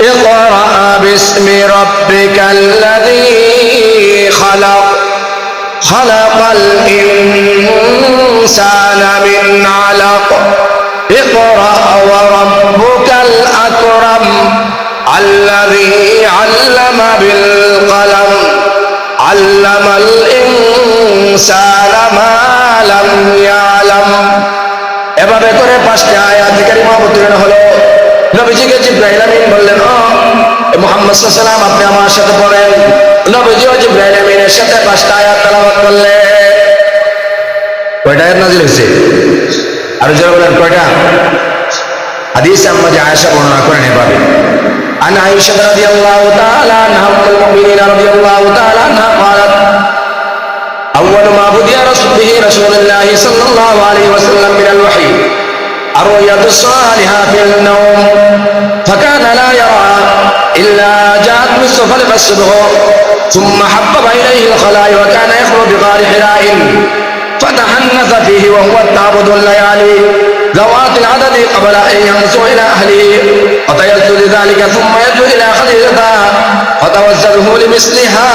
اقرأ باسم ربك الذي خلق خلق الإنسان من علق اقرأ وربك الأكرم الذي علم بالقلم علم الإنسان ما لم يعلم এভাবে করে পাঁচটা আয়াত কারিমা অবতীর্ণ হলো নবীজিকে জিব্রাইল আমিন বললেন ও মোহাম্মদ সাল্লাম আপনি আমার সাথে পড়েন নবীজিও জিব্রাইল আমিনের সাথে পাঁচটা আয়াত তেলাওয়াত করলেন কয়টা আয়াত নাজিল হয়েছে আর যারা বলেন কয়টা হাদিস আম্মা যে আয়েশা বর্ণনা করেন এভাবে عن عائشة رضي الله تعالى عنها أم المؤمنين رضي الله تعالى عنها قالت أول ما بدأ رسول به رسول الله صلى الله عليه وسلم من الوحي الرؤيا الصالحة في النوم فكان لا يرى إلا جاءت من سفل الصبح ثم حبب إليه الخلاء وكان يخرج بغار حراء فتحنث فيه وهو التعبد الليالي ذوات العدد قبل أن يمسو إلى أهله وتيسر ذلك ثم يدعو إلى خديجة فتوسله لمثلها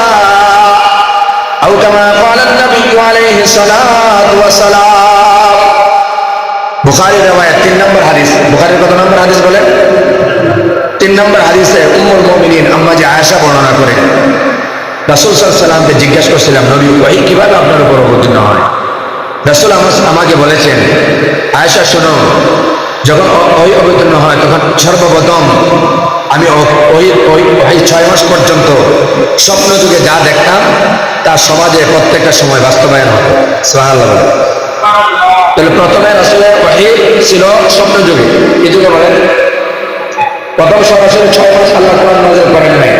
أو كما قال النبي عليه الصلاة والسلام বুখারি রেওয়ায়াত তিন নম্বর হাদিস বুখারির কত নম্বর হাদিস বলেন তিন নম্বর হাদিসে উম্মুল মুমিনিন আম্মা যে আয়েশা বর্ণনা করে। রাসূল সাল্লামকে জিজ্ঞাসা করছিলাম, নবী ওয়াহি কীভাবে আপনার উপর অবতীর্ণ হয়? রাসূল আমাকে বলেছেন, আয়েশা, শোনো, যখন ওই অবতীর্ণ হয়, তখন সর্বপ্রথম আমি ওই ওই ওই ছয় মাস পর্যন্ত স্বপ্ন যুগে যা দেখতাম, তা সমাজে প্রত্যেকটা সময় বাস্তবায়ন হতো বলেন। তাহলে প্রথমে রাসূলের ওয়াহি ছিল স্বপ্ন যুগে। কি যুগে বলেন প্রথম সরাসরি ছয় মাস আল্লাহ কোরআন নাযিল করেন নাই।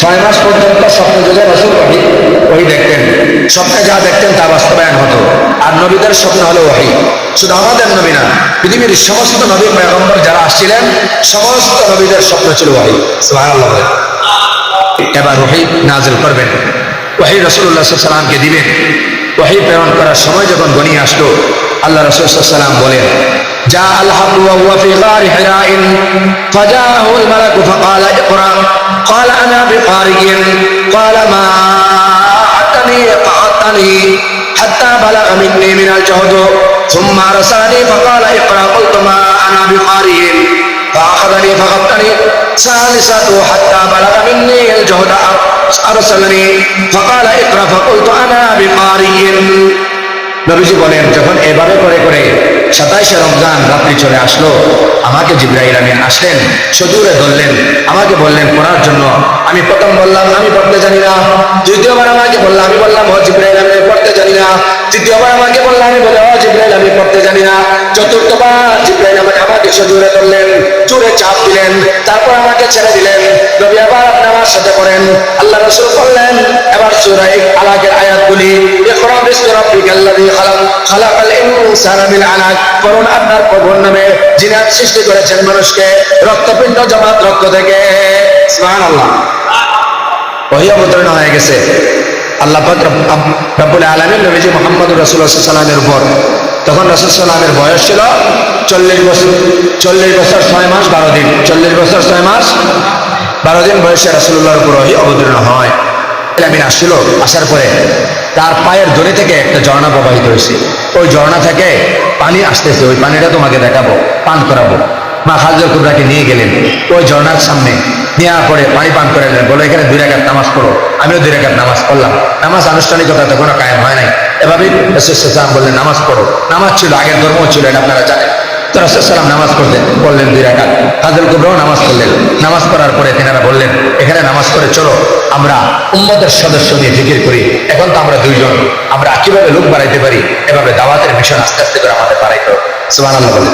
ছয় মাস পর্যন্ত স্বপ্ন যুগে রাসূল ওহি দেখতেন। স্বপ্নে যা দেখতেন তা বাস্তবায়ন হতো। আর নবীদের স্বপ্ন হলো ওয়াহি শুধু আমাদের নবী না, পৃথিবীর সমস্ত নবী পয়গম্বর যারা আসছিলেন, সমস্ত নবীদের স্বপ্ন ছিল ওয়াহি সুবহানাল্লাহ বলেন। এবার ওহি নাজিল করবেন। ওহি রসুল্লাহ সাল্লামকে দিবেন। ওহি প্রেরণ করার সময় যখন গনিয়ে আসলো আল্লাহ রসুল সাল্লাম বলেন যা আল্লাহ وهو في غار حراء فجاءه الملك فقال اقرأ قال أنا بقارئ قال ما أعتني قعدتني حتى بلغ مني من الجهد ثم أرسلني فقال اقرأ قلت ما أنا بقارئ فأخذني فغطني ثالثة حتى بلغ مني الجهد أرسلني فقال اقرأ فقلت أنا بقارئ নবীজি বলেন, যখন এভাবে করে করে সাতাইশে রমজান রাত্রি চলে আসলো, আমাকে জিব্রাহিল আমিন আসলেন সজুরে ধরলেন, আমাকে বললেন, পড়ার জন্য আমি প্রথম বললাম, আমি পড়তে জানি না। দ্বিতীয়বার আমাকে বললাম, আমি বললাম, ও জিব্রাহিল আমি পড়তে জানি না। তৃতীয়বার আমাকে বললাম, আমি বলে ও জিব্রাহিল আমি পড়তে জানি না। চতুর্থবার জিব্রাহিল আমাকে আমাকে সজুরে ধরলেন চুরে চাপ দিলেন, তারপর আমাকে ছেড়ে দিলেন। নবী আবার আপনি আমার সাথে করেন আল্লাহ রসুল করলেন এবার সুরাই আলাকের আয়াতগুলি করুন আপনার নামে যিনি সৃষ্টি করেছেন মানুষকে, রক্তপিণ্ড জমাত রক্ত থেকে। অবতরণ হয়ে গেছে। আল্লাহ উপর, তখন রাসূল বয়স ছিল চল্লিশ বছর চল্লিশ বছর ছয় মাস বারো দিন, চল্লিশ বছর ছয় মাস বারো দিন বয়সে রাসূলুল্লাহর উপর অবতীর্ণ হয়। আমিন আসছিল, আসার পরে তার পায়ের দড়ি থেকে একটা ঝর্ণা প্রবাহিত হয়েছে। ওই ঝর্ণা থেকে পানি আসতেছে, ওই পানিটা তোমাকে দেখাবো, পান করাবো। মা খালজর কুবরাকে নিয়ে গেলেন। ওই ঝর্ণার সামনে নেওয়ার পরে পানি পান করে দিলেন বলো, এখানে দুই রেখাত নামাজ পড়ো। আমিও দুই রেখাত নামাজ পড়লাম। নামাজ আনুষ্ঠানিকতা তখনও কায়েম হয় নাই। এভাবেই বললেন, নামাজ পড়ো। নামাজ ছিল, আগের ধর্ম ছিল, এটা আপনারা জানেন। তো রসুলাম নামাজ পড়লেন, বললেন দুই রেখাত হাজর কুবরাও নামাজ পড়লেন। নামাজ পড়ার পরে তেনারা বললেন, এখানে নামাজ পড়ে চলো, আমরা উম্মদের সদস্য নিয়ে জিকির করি। এখন তো আমরা দুইজন, আমরা কীভাবে লোক বাড়াইতে পারি? এভাবে দাওয়াতের মিশন আস্তে আস্তে করে আমাদের বাড়াইতে হবে। বলেন